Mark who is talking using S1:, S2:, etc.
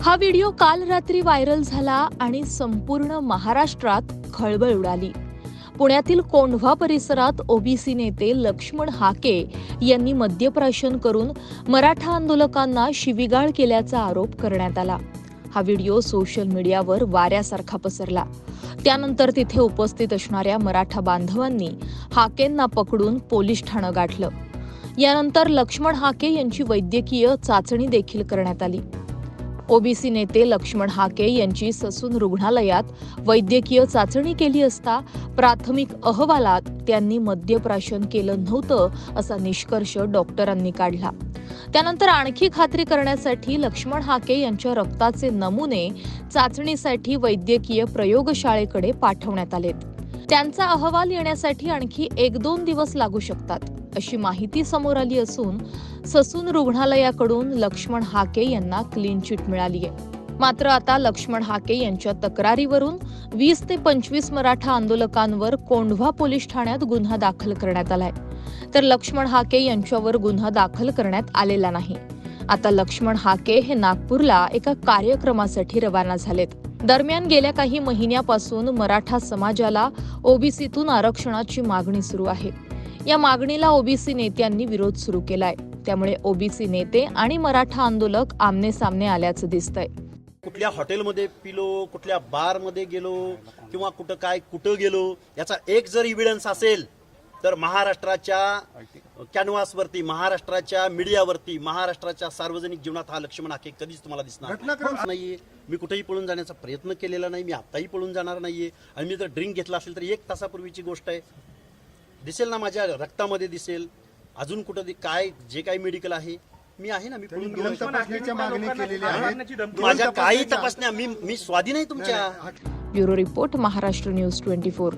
S1: हा व्हिडिओ काल रात्री व्हायरल झाला आणि संपूर्ण महाराष्ट्रात खळबळ उडाली. पुण्यातील कोंढवा परिसरात ओबीसी नेते लक्ष्मण हाके यांनी मद्यप्राशन करून मराठा आंदोलकांना शिवीगाळ केल्याचा आरोप करण्यात आला. हा व्हिडिओ सोशल मीडियावर वाऱ्यासारखा पसरला. त्यानंतर तिथे उपस्थित असणाऱ्या मराठा बांधवांनी हाकेंना पकडून पोलीस ठाणं गाठलं. यानंतर लक्ष्मण हाके यांची वैद्यकीय चाचणी देखील करण्यात आली. ओबीसी नेते लक्ष्मण हाके यांची ससून रुग्णालयात वैद्यकीय चाचणी केली असता प्राथमिक अहवालात त्यांनी मद्यप्राशन केलं नव्हतं असा निष्कर्ष डॉक्टरांनी काढला. त्यानंतर आणखी खात्री करण्यासाठी लक्ष्मण हाके यांच्या रक्ताचे नमुने चाचणीसाठी वैद्यकीय प्रयोगशाळेकडे पाठवण्यात आलेत. त्यांचा अहवाल येण्यासाठी आणखी एक दोन दिवस लागू शकतात अशी माहिती समोर आली असून ससून रुग्णालयाकडून लक्ष्मण हाके यांना क्लीन चिट मिळाली आहे मात्र आता लक्ष्मण हाके यांच्या तक्रारीवरून वीस ते पंचवीस मराठा आंदोलकांवर कोंढवा पोलीस ठाण्यात गुन्हा दाखल करण्यात आलाय. तर लक्ष्मण हाके यांच्यावर गुन्हा दाखल करण्यात आलेला नाही. आता लक्ष्मण हाके हे नागपूरला एका कार्यक्रमासाठी रवाना झालेत. दरम्यान गेल्या काही महिन्यापासून मराठा समाजाला ओबीसीतून आरक्षणाची मागणी सुरू आहे. या मागणीला ओबीसी नेत्यांनी विरोध सुरू केलाय. त्यामुळे ओबीसी नेते आणि मराठा आंदोलक आमने सामने आल्याचं दिसतंय.
S2: कुठल्या हॉटेलमध्ये पिलो कुठल्या बारमध्ये गेलो किंवा कुठं काय कुठं गेलो याचा एक जर इव्हिडन्स असेल तर महाराष्ट्राच्या कॅनव्हासवरती महाराष्ट्राच्या मीडियावरती महाराष्ट्राच्या सार्वजनिक जीवनात हा लक्ष्मण हाके कधीच तुम्हाला दिसणार नाहीये? मी कुठेही पळून जाण्याचा प्रयत्न केलेला नाही मी आत्ताही पळून जाणार नाहीये. आणि मी जर ड्रिंक घेतला असेल तर एक तासापूर्वीची गोष्ट आहे. दिसेल ना माझ्या रक्तामध्ये दिसेल. अजून कुठं काय जे काही मेडिकल आहे मी आहे ना मी गेलो.
S3: दोन तपासणीच्या मागणी केलेली आहे
S2: माझ्या काही तपासण्या मी मी स्वाधीन आहे तुमच्या
S1: bureau report Maharashtra news twenty four.